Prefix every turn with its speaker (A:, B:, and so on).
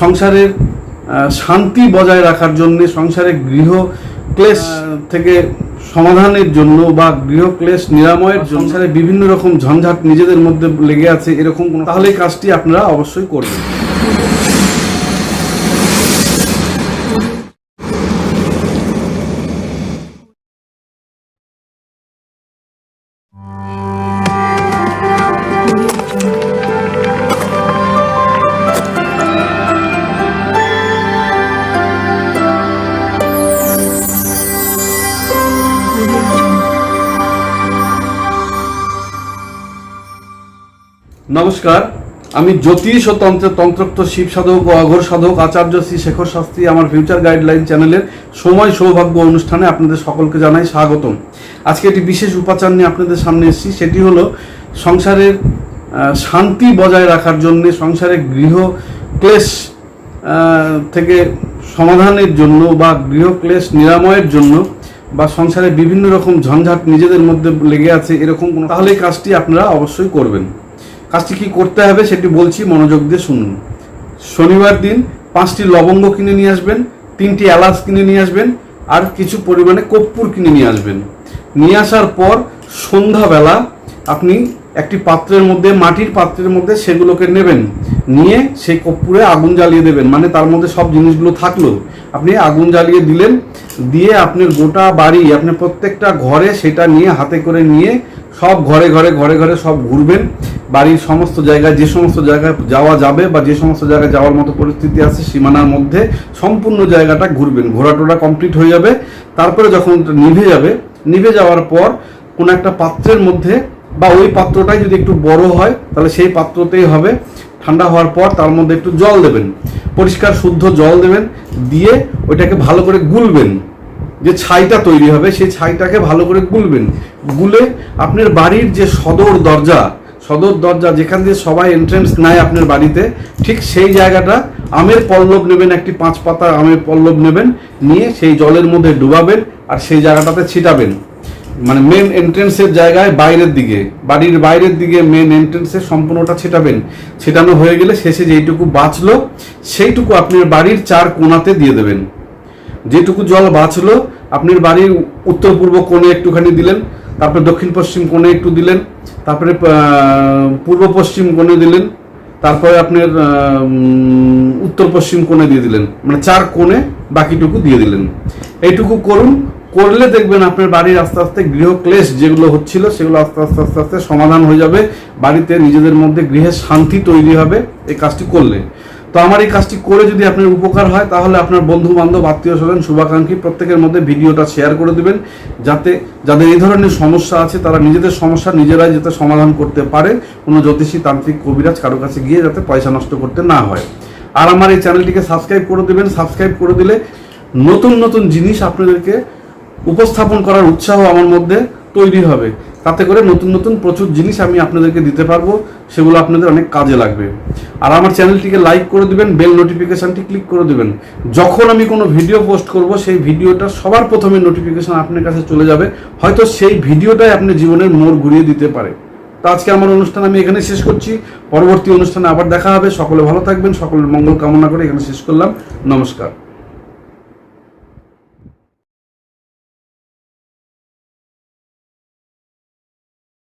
A: সংসারের শান্তি বজায় রাখার জন্য সংসারে গৃহ ক্লেশ থেকে সমাধানের জন্য বা গৃহ ক্লেশ নিরাময়ের জন্য সংসারে বিভিন্ন রকম ঝঞ্ঝাট নিজেদের মধ্যে লেগে আছে এরকম কোনো তাহলে কাজটি আপনারা অবশ্যই করবেন। নমস্কার, আমি জ্যোতিষ ও তন্ত্রের তন্ত্রোক্ত শিব সাধক ও অঘোর সাধক আচার্য শ্রী শেখর শাস্ত্রী আমার ফিউচার গাইডলাইন চ্যানেলের সময় সৌভাগ্য অনুষ্ঠানে আপনাদের সকলকে জানাই স্বাগতম। আজকে একটি বিশেষ উপাচার নিয়ে আপনাদের সামনে এসেছি, সেটি হলো সংসারের শান্তি বজায় রাখার জন্য সংসারে গৃহ ক্লেশ থেকে সমাধানের জন্য বা গৃহ ক্লেশ নিরাময়ের জন্য বা সংসারে বিভিন্ন রকম ঝঞ্ঝাট নিজেদের মধ্যে লেগে আছে, এরকম তাহলে কাজটি আপনারা অবশ্যই করবেন। কাজটি কি করতে হবে সেটি বলছি, মনোযোগ দিয়ে শুনুন। শনিবার দিন পাঁচটি লবঙ্গ কিনে নিয়ে আসবেন, তিনটি এলাচ কিনে নিয়ে আসবেন, আর কিছু পরিমাণে কর্পূর কিনে নিয়ে আসবেন। নিয়ে আসার পর সন্ধ্যাবেলা আপনি একটি পাত্রের মধ্যে, মাটির পাত্রের মধ্যে সেগুলোকে নেবেন। নিয়ে সেই কর্পূরে আগুন জ্বালিয়ে দেবেন। মানে তার মধ্যে সব জিনিসগুলো থাকল। আপনি আগুন জ্বালিয়ে দিলেন, দিয়ে আপনার গোটা বাড়ি, আপনি প্রত্যেকটা ঘরে সেটা নিয়ে হাতে করে নিয়ে সব ঘরে ঘরে ঘরে ঘরে সব ঘুরবেন। বাড়ির সমস্ত জায়গায় যে সমস্ত জায়গায় যাওয়া যাবে বা যে সমস্ত জায়গায় যাওয়ার মতো পরিস্থিতি আছে সীমানার মধ্যে সম্পূর্ণ জায়গাটা ঘুরবেন। ঘোরাটোরা কমপ্লিট হয়ে যাবে। তারপরে যখন নিভে যাবে, নিভে যাওয়ার পর কোনো একটা পাত্রের মধ্যে বা ওই পাত্রটাই যদি একটু বড় হয়, তাহলে সেই পাত্রতেই হবে। ঠান্ডা হওয়ার পর তার মধ্যে একটু জল দেবেন। পরিষ্কার, শুদ্ধ জল দেবেন। দিয়ে ওইটাকে ভালো করে গুলবেন। যে ছাইটা তৈরি হবে, সেই ছাইটাকে ভালো করে গুলবেন। গুলে আপনার বাড়ির যে সদর দরজা সদর দরজা যেখান দিয়ে সবাই এন্ট্রেন্স নেয় আপনার বাড়িতে, ঠিক সেই জায়গাটা আমের পল্লব নেবেন, একটি পাঁচ পাতা আমের পল্লব নেবেন, নিয়ে সেই জলের মধ্যে ডুবাবেন আর সেই জায়গাটাতে ছিটাবেন। মানে মেন এন্ট্রেন্সের জায়গায় বাইরের দিকে, বাড়ির বাইরের দিকে মেন এন্ট্রেন্সে সম্পূর্ণটা ছিটাবেন। ছিটানো হয়ে গেলে শেষে যেইটুকু বাঁচলো, সেইটুকু আপনার বাড়ির চার কোণাতে দিয়ে দেবেন। যেটুকু জল বাঁচলো, আপনি বাড়ির উত্তর পূর্ব কোণে একটুখানি দিলেন, তারপরে দক্ষিণ পশ্চিম কোণে একটু দিলেন, তারপরে পূর্ব পশ্চিম কোণে দিলেন, তারপরে আপনার উত্তর পশ্চিম কোণে দিয়ে দিলেন মানে চার কোণে বাকিটুকু দিয়ে দিলেন। এইটুকু করুন, করলে দেখবেন আপনার বাড়ির আস্তে আস্তে গৃহ ক্লেশ যেগুলো হচ্ছিল, সেগুলো আস্তে আস্তে আস্তে আস্তে সমাধান হয়ে যাবে, বাড়িতে নিজেদের মধ্যে গৃহে শান্তি তৈরি হবে, এই কাজটি করলে। তো আমার এই কাজটি করে যদি আপনার উপকার হয়, তাহলে আপনার বন্ধু বান্ধব আত্মীয় স্বজন শুভাকাঙ্ক্ষী প্রত্যেকের মধ্যে ভিডিওটা শেয়ার করে দেবেন, যাতে যাদের এই ধরনের সমস্যা আছে, তারা নিজেদের সমস্যা নিজেরাই যাতে সমাধান করতে পারে। কোনো জ্যোতিষী, তান্ত্রিক, কবিরাজ কারও কাছে গিয়ে যাতে পয়সা নষ্ট করতে না হয়। আর আমার এই চ্যানেলটিকে সাবস্ক্রাইব করে দেবেন। সাবস্ক্রাইব করে দিলে নতুন নতুন জিনিস আপনাদেরকে উপস্থাপন করার উৎসাহ আমার মধ্যে তৈরি হবে। তাতে করে নতুন নতুন প্রচুর জিনিস আমি আপনাদেরকে দিতে পারব, সেগুলো আপনাদের অনেক কাজে লাগবে। আর আমার চ্যানেলটিকে লাইক করে দিবেন, বেল নোটিফিকেশানটি ক্লিক করে দিবেন। যখন আমি কোনো ভিডিও পোস্ট করব, সেই ভিডিওটা সবার প্রথমে নোটিফিকেশান আপনার কাছে চলে যাবে, হয়তো সেই ভিডিওটাই আপনি জীবনের মোড় ঘুরিয়ে দিতে পারে। তো আজকে আমার অনুষ্ঠান আমি এখানে শেষ করছি। পরবর্তী অনুষ্ঠানে আবার দেখা হবে। সকলে ভালো থাকবেন, সকলের মঙ্গল কামনা করে এখানে শেষ করলাম। নমস্কার।